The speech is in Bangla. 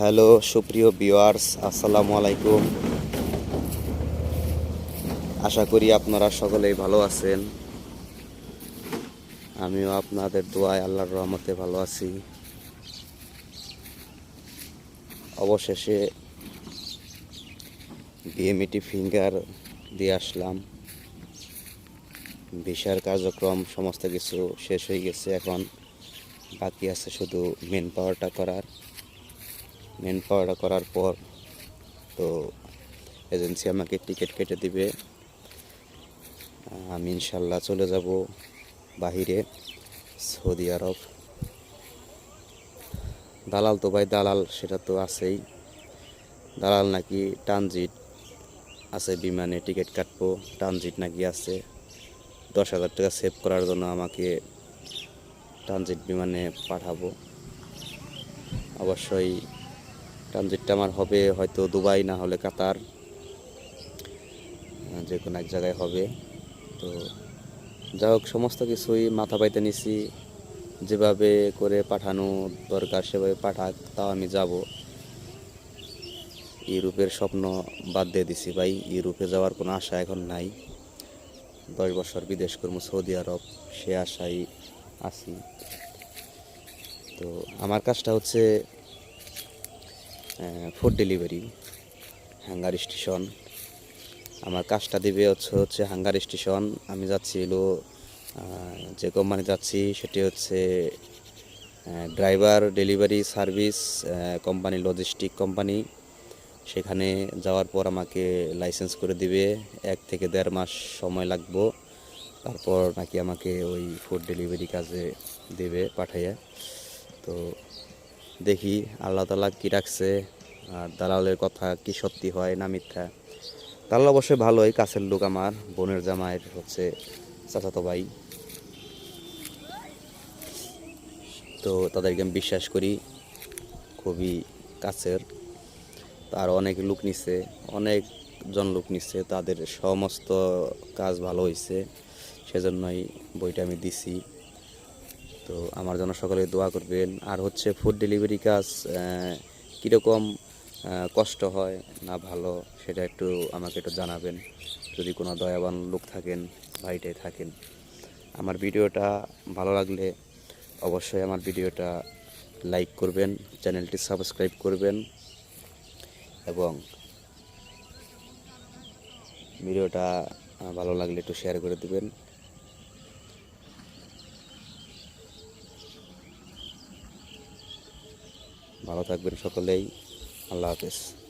হ্যালো, সুপ্রিয় ভিউয়ার্স, আসসালামু আলাইকুম। আশা করি আপনারা সকলেই ভালো আছেন। আমিও আপনাদের দোয়ায় আল্লাহর রহমতে ভালো আছি। অবশেষে বিএমইটি ফিঙ্গার দিয়ে আসলাম। ভিসার কার্যক্রম, সমস্ত কিছু শেষ হয়ে গেছে, এখন বাকি আছে শুধু মেন পাওয়ারটা করার। মেন পাওয়ারটা করার পর তো এজেন্সি আমাকে টিকিট কেটে দিবে। আমি ইনশাল্লাহ চলে যাব বাহিরে, সৌদি আরব। দালাল তো ভাই, দালাল সেটা তো আছেই। দালাল নাকি ট্রানজিট আছে বিমানে টিকিট কাটবো, ট্রানজিট নাকি আছে। দশ হাজার টাকা সেভ করার জন্য আমাকে ট্রানজিট বিমানে পাঠাবো। অবশ্যই ট্রানজিটটা আমার হবে হয়তো দুবাই, না হলে কাতার যে কোনো এক জায়গায় হবে। তো যাই হোক, সমস্ত কিছুই মাথা পাইতে নিছি। যেভাবে করে পাঠানো দরকার, সেভাবে পাঠাক, তাও আমি যাব। ইউরোপের স্বপ্ন বাদ দিয়ে দিছি ভাই। ইউরোপে যাওয়ার কোনো আশা এখন নাই। দশ বছর বিদেশ কর্ম সৌদি আরব, সে আশাই আছি। তো আমার কাজটা হচ্ছে ফুড ডেলিভারি হাঙ্গার স্টেশন আমার কাজটা দেবে হচ্ছে হচ্ছে হাঙ্গার স্টেশন আমি যাচ্ছি হলো যে কোম্পানি যাচ্ছি, সেটি হচ্ছে driver delivery service company logistic company সেখানে যাওয়ার পর আমাকে লাইসেন্স করে দিবে। এক থেকে দেড় মাস সময় লাগবো। তারপর নাকি আমাকে ওই ফুড ডেলিভারি কাজে দেবে, পাঠাইয়া। তো দেখি আল্লাহ তালা কী রাখছে, আর দালালের কথা কি সত্যি হয় না মিথ্যা। দালাল অবশ্যই ভালোই, কাছের লোক আমার, বোনের জামাইয়ের হচ্ছে চাচাতো ভাই। তো তাদেরকে আমি বিশ্বাস করি, খুবই কাছের। তার অনেক লোক নিছে, অনেকজন লোক নিচ্ছে তাদের সমস্ত কাজ ভালো হয়েছে সেজন্যই বইটা আমি দিছি। তো আমার জন্য সকলে দোয়া করবেন। আর হচ্ছে ফুড ডেলিভারি কাজ কীরকম কষ্ট হয় না ভালো, সেটা একটু আমাকে একটু জানাবেন। যদি কোনো দয়াবান লোক থাকেন ভাইটাই থাকেন। আমার ভিডিওটা ভালো লাগলে অবশ্যই আমার ভিডিওটা লাইক করবেন, চ্যানেলটি সাবস্ক্রাইব করবেন এবং ভিডিওটা ভালো লাগলে একটু শেয়ার করে দিবেন। ভালো থাকবেন সকলেই। আল্লাহ হাফেজ।